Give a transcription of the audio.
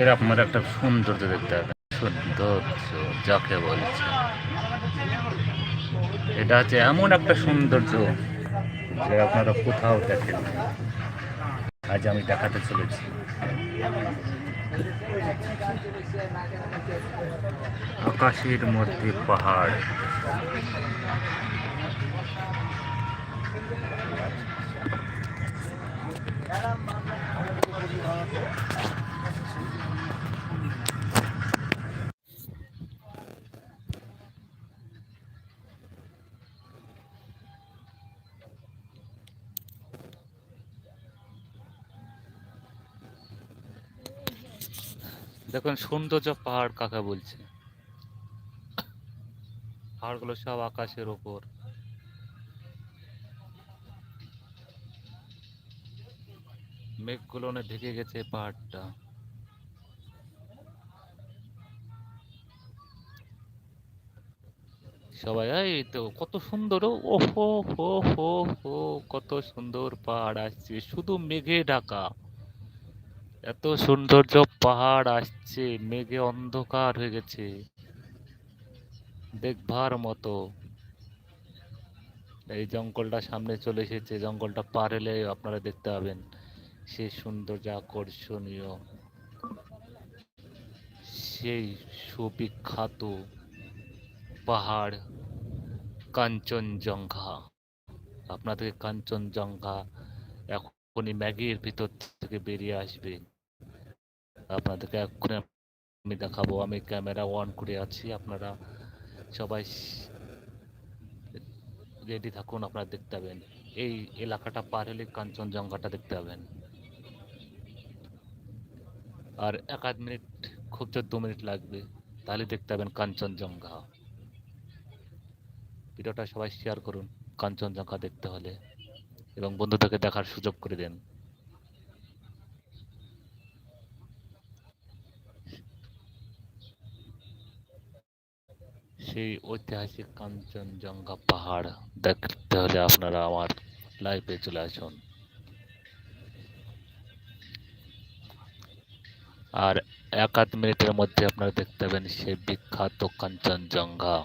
এর আপনার একটা সৌন্দর্য দেখতে হবে। সৌন্দর্য যাকে বলছে। এটা হচ্ছে এমন একটা সৌন্দর্য যে আপনারা কোথাও দেখেন আজ আমি দেখাতে চলেছি। আকাশের মধ্যে পাহাড়। দেখুন, সৌন্দর্য পাহাড় কাকা বলছে। পাহাড়গুলো সব আকাশের ওপর। মেঘগুলো ঢেকে গেছে পাহাড়টা। সবাই, এই তো কত সুন্দর ও হো হো হো, কত সুন্দর পাহাড় আসছে। শুধু মেঘে ঢাকা। এত সৌন্দর্য পাহাড় আসছে, মেঘে অন্ধকার হয়ে গেছে। দেখবার মতো। এই জঙ্গলটা সামনে চলে এসেছে, জঙ্গলটা পার হলে আপনারা দেখতে পাবেন। সেই সৌন্দর্য আকর্ষণীয়। সেই সুবিখ্যাত পাহাড় কাঞ্চনজঙ্ঘা। আপনাদেরকে কাঞ্চনজঙ্ঘা এখনই ম্যাগের ভিতর থেকে বেরিয়ে আসবে। আপনাদেরকে এক্ষুনি আমি দেখাবো। আমি ক্যামেরা অন করে আছি, আপনারা সবাই রেডি থাকুন, আপনারা দেখতে পাবেন। এই এলাকাটা পার হলে কাঞ্চনজঙ্ঘাটা দেখতে পাবেন। আর এক আধ মিনিট, খুব জোর দু মিনিট লাগবে, তাহলে দেখতে পাবেন কাঞ্চনজঙ্ঘা। ভিডিওটা সবাই শেয়ার করুন, কাঞ্চনজঙ্ঘা দেখতে হলে। এবং বন্ধুদেরকে দেখার সুযোগ করে দেন। সেই ঐতিহাসিক কাঞ্চনজঙ্ঘা পাহাড় দেখতে হলে আপনারা আমার লাইভে চলে আসুন। আর এক আধ মিনিটের মধ্যে আপনারা দেখতে পাবেন সেই বিখ্যাত কাঞ্চনজঙ্ঘা।